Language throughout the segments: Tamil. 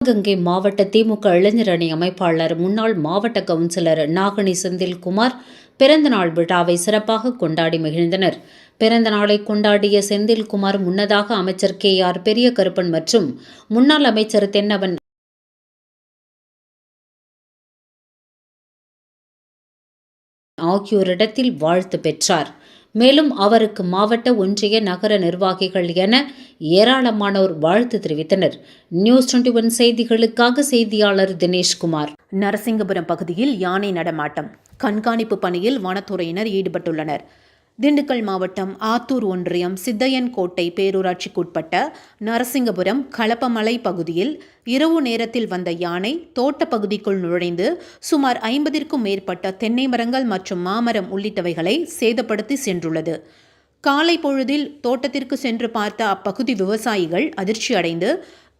சிவகங்கை மாவட்ட திமுக இளைஞர் அணி அமைப்பாளர் முன்னாள் மாவட்ட கவுன்சிலர் நாகனி செந்தில்குமார் பிறந்தநாள் விழாவை சிறப்பாக கொண்டாடி மகிழ்ந்தனர். பிறந்த நாளை கொண்டாடிய செந்தில்குமார் முன்னதாக அமைச்சர் கே. ஆர். பெரிய கருப்பன் மற்றும் முன்னாள் அமைச்சர் தென்னவன் ஆகியோரிடத்தில் வாழ்த்து பெற்றார். மேலும் அவருக்கு மாவட்ட ஒன்றிய நகர நிர்வாகிகள் என ஏராளமானோர் வாழ்த்து தெரிவித்தனர். நியூஸ் டுவெண்ட்டி ஒன் செய்திகளுக்காக செய்தியாளர் தினேஷ்குமார் நரசிங்கபுரம் பகுதியில் யானை நடமாட்டம். கண்காணிப்பு பணியில் வனத்துறையினர் ஈடுபட்டுள்ளனர். திண்டுக்கல் மாவட்டம் ஆத்தூர் ஒன்றியம் சித்தையன்கோட்டை பேரூராட்சிக்குட்பட்ட நரசிங்கபுரம் களப்பமலை பகுதியில் இரவு நேரத்தில் வந்த யானை தோட்ட பகுதிக்குள் நுழைந்து சுமார் ஐம்பதிற்கும் மேற்பட்ட தென்னை மரங்கள் மற்றும் மாமரம் உள்ளிட்டவைகளை சேதப்படுத்தி சென்றுள்ளது. காலை பொழுதில் தோட்டத்திற்கு சென்று பார்த்த அப்பகுதி விவசாயிகள் அதிர்ச்சியடைந்து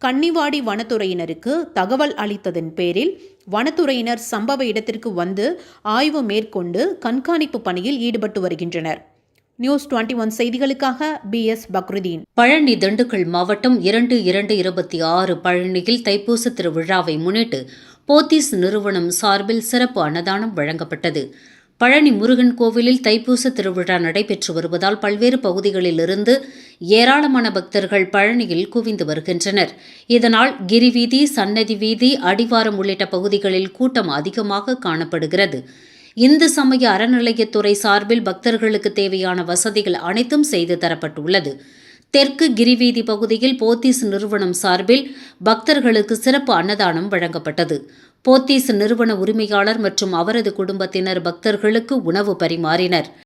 கன்னிவாடி வனத்துறையினருக்கு தகவல் அளித்ததன் பேரில் வனத்துறையினர் சம்பவ இடத்திற்கு வந்து ஆய்வு மேற்கொண்டு கண்காணிப்பு பணியில் ஈடுபட்டு வருகின்றனர். நியூஸ் டுவெண்ட்டி ஒன் செய்திகளுக்காக பி எஸ் பக்ருதீன். பழனி திண்டுக்கல் மாவட்டம் இரண்டு இரண்டு இருபத்தி ஆறு பழனியில் தைப்பூச திருவிழாவை முன்னிட்டு போத்தீஸ் நிறுவனம் சார்பில் சிறப்பு அன்னதானம் வழங்கப்பட்டது. பழனி முருகன் கோவிலில் தைப்பூச திருவிழா நடைபெற்று வருவதால் பல்வேறு பகுதிகளிலிருந்து ஏராளமான பக்தர்கள் பழனியில் குவிந்து வருகின்றனர். இதனால் கிரிவீதி சன்னதி வீதி அடிவாரம் உள்ளிட்ட பகுதிகளில் கூட்டம் அதிகமாக காணப்படுகிறது. இந்து சமய அறநிலையத்துறை சார்பில் பக்தர்களுக்கு தேவையான வசதிகள் அனைத்தும் செய்து தரப்பட்டுள்ளது. தெற்கு கிரிவீதி பகுதியில் போத்தீஸ் நிறுவனம் சார்பில் பக்தர்களுக்கு சிறப்பு அன்னதானம் வழங்கப்பட்டது. போத்தீஸ் நிறுவன உரிமையாளர் மற்றும் அவரது குடும்பத்தினர் பக்தர்களுக்கு உணவு பரிமாறினர்.